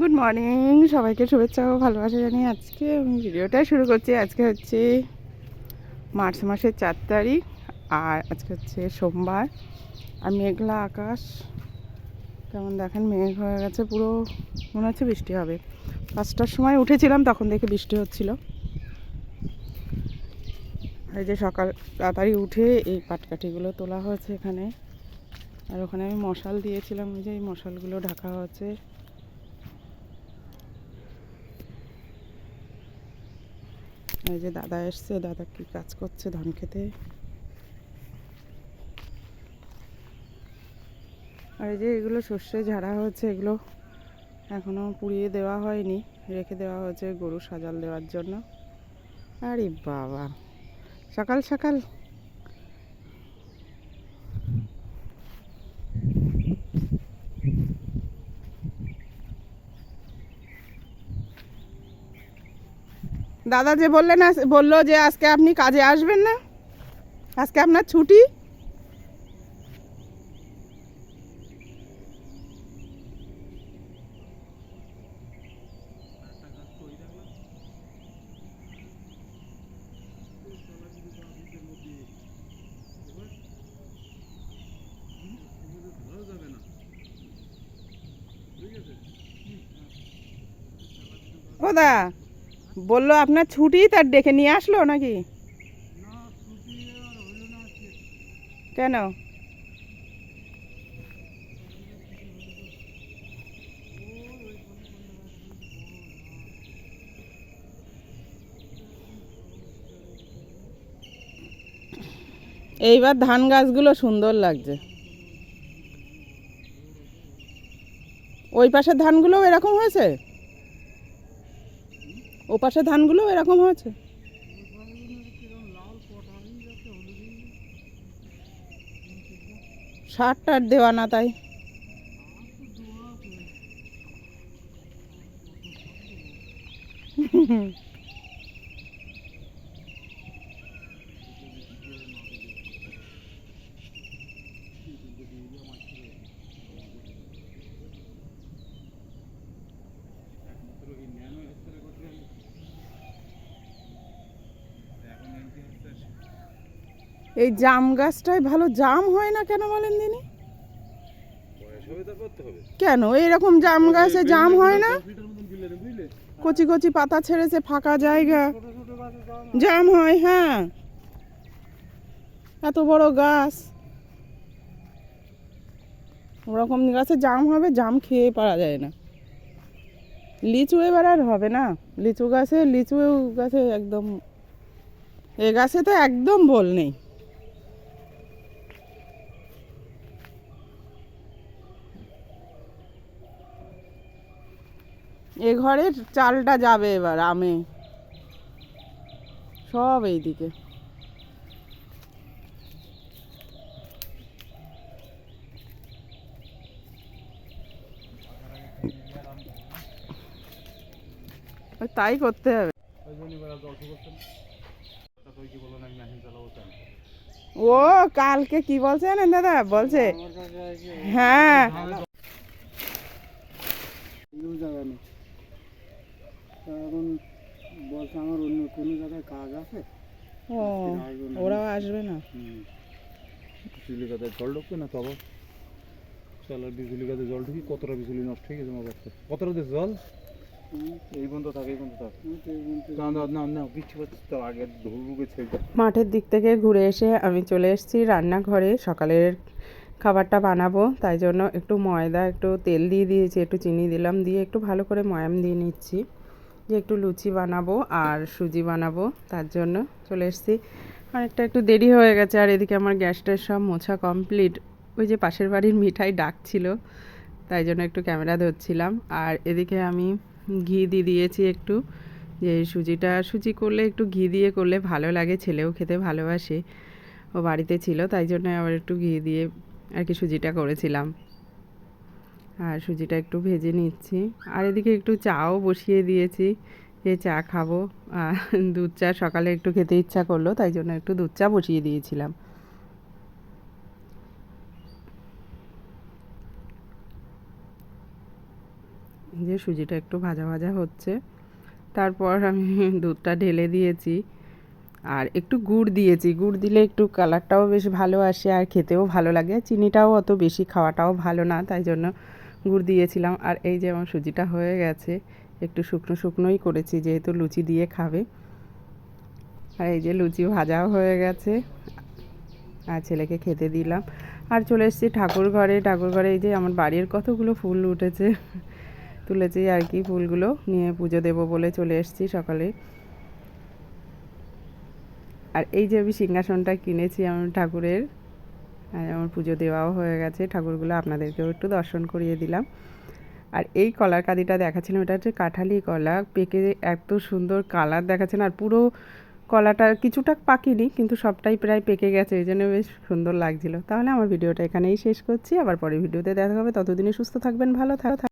Good morning সবাইকে শুভেচ্ছা ও ভালোবাসা জানিয়ে আজকে আমি ভিডিওটা শুরু করছি। আজকে হচ্ছে মার্চ মাসের চার তারিখ আর আজকে হচ্ছে সোমবার। আর মেঘলা আকাশ। কেমন দেখেন? মেঘ হয়ে গেছে পুরো। মনে হচ্ছে বৃষ্টি হবে। পাঁচটার সময় উঠেছিলাম, তখন দেখে বৃষ্টি হচ্ছিল। এই যে সকাল তাড়াতাড়ি উঠে এই পাটকাঠিগুলো তোলা হয়েছে এখানে। আর ওখানে আমি মশাল দিয়েছিলাম, ওই যে এই মশালগুলো ঢাকা হয়েছে। এই যে দাদা এসছে, দাদা কি কাজ করছে ধান খেতে? আর এই যে এগুলো সর্ষে ঝাড়া হয়েছে, এগুলো এখনও পুড়িয়ে দেওয়া হয়নি, রেখে দেওয়া হয়েছে গরু সাজাল দেওয়ার জন্য। আরে বাবা, সকাল সকাল দাদা যে বললেন বলল যে আজকে আপনি কাজে আসবেন না? আজকে আপনার ছুটি? ও দা বলল, আপনার ছুটি তার ডেকে নিয়ে আসলো নাকি? কেন? এইবার ধান গাছগুলো সুন্দর লাগছে। ওই পাশের ধানগুলোও এরকম হয়েছে? ও পাশে ধানগুলো এরকম হয়েছে? সার টার দেওয়া না তাই। এই জাম গাছটায় ভালো জাম হয় না কেন বলেন দিনি কেন? এইরকম জাম গাছে জাম হয় না? কচি কচি পাতা ছেড়েছে, ফাঁকা জায়গা। জাম হয় হ্যাঁ। এত বড় গাছ। ওরকম গাছে জাম হবে, জাম খেয়ে পারা যায় না। লিচু এবার আর হবে না। লিচু গাছে লিচু গাছে একদম, এ গাছে তো একদম বল নেই। এ ঘরের চালটা যাবে এবার, আমে। সব এইদিকে। তাই করতে হবে। ও, কালকে কি বলছে জানেন দাদা? বলছে হ্যাঁ। না। এখন বলছে আমার অন্য কোনো জায়গায় কাজ আছে? ও ওরাও আসবে না? বিজুলি গাছে জল ঢুকবে না তবে চলো বিজুলি গাছে জল ঢুকি কতটা বিজুলি নষ্ট হয়ে গেছে আমার বাচ্চা কতটা দিস জল? মাঠের দিক থেকে ঘুরে এসে আমি চলে এসেছি রান্নাঘরে সকালের খাবারটা বানাবো তাই জন্য একটু ময়দা একটু তেল দিয়ে দিয়েছি একটু চিনি দিলাম দিয়ে একটু ভালো করে ময়াম দিয়ে নিচ্ছি। যে একটু লুচি বানাবো আর সুজি বানাবো, তার জন্য চলে এসেছি। অনেকটা একটু দেরি হয়ে গেছে আর এদিকে আমার গ্যাসটার সব মোছা কমপ্লিট। ওই যে পাশের বাড়ির মিঠাই ডাকছিল তাই জন্য একটু ক্যামেরা ধরছিলাম। আর এদিকে আমি ঘি দিয়ে দিয়েছি একটু, যে সুজিটা, সুজি করলে একটু ঘি দিয়ে করলে ভালো লাগে, ছেলেও খেতে ভালোবাসে। ও বাড়িতে ছিল, তাই জন্য আবার একটু ঘি দিয়ে আর কি সুজিটা করেছিলাম। আর সুজিটা একটু ভেজে নিচ্ছি। আর এদিকে একটু চাও বসিয়ে দিয়েছি যে চা খাব। দুধ চা সকালে একটু খেতে ইচ্ছা করল, তাই জন্য একটু দুধ চা বসিয়ে দিয়েছিলাম। যে সুজিটা একটু ভাজা ভাজা হচ্ছে। তারপর আমি দুধটা ঢেলে দিয়েছি। আর একটু গুড় দিয়েছি। গুড় দিলে একটু কালারটাও বেশ ভালো আসে আর খেতেও ভালো লাগে। চিনিটাও অত বেশি খাওয়াটাও ভালো না, তাই জন্য গুড় দিয়েছিলাম। আর এই যে আমার সুজিটা হয়ে গেছে, একটু শুকনো শুকনোই করেছি, যেহেতু লুচি দিয়ে খাবে। আর এই যে লুচি ভাজাও হয়ে গেছে। আর ছেলেকে খেতে দিলাম। আর চলে এসেছি ঠাকুর ঘরে। ঠাকুর ঘরে এই যে আমার বাড়ির কতগুলো ফুল উঠেছে, তুলেছি আর কি ফুলগুলো। নিয়ে পুজো দেবো বলে চলে এসেছি সকালে। আর এই যে আমি সিংহাসনটা কিনেছি আমার ঠাকুরের। আমার পুজো দেওয়াও হয়ে গেছে, ঠাকুরগুলো আপনাদেরকেও একটু দর্শন করিয়ে দিলাম। আর এই কলার কাদিটা দেখাচ্ছিলাম, এটা হচ্ছে কাঁঠালি কলা, পেকে এত সুন্দর কালার দেখাচ্ছেন, আর পুরো কলাটা কিছুটা পাকিনি, কিন্তু সবটাই প্রায় পেকে গেছে, এই জন্য বেশ সুন্দর লাগছিল। তাহলে আমার ভিডিওটা এখানেই শেষ করছি, আবার পরে ভিডিওতে দেখা হবে ততদিনে সুস্থ থাকবেন, ভালো থাক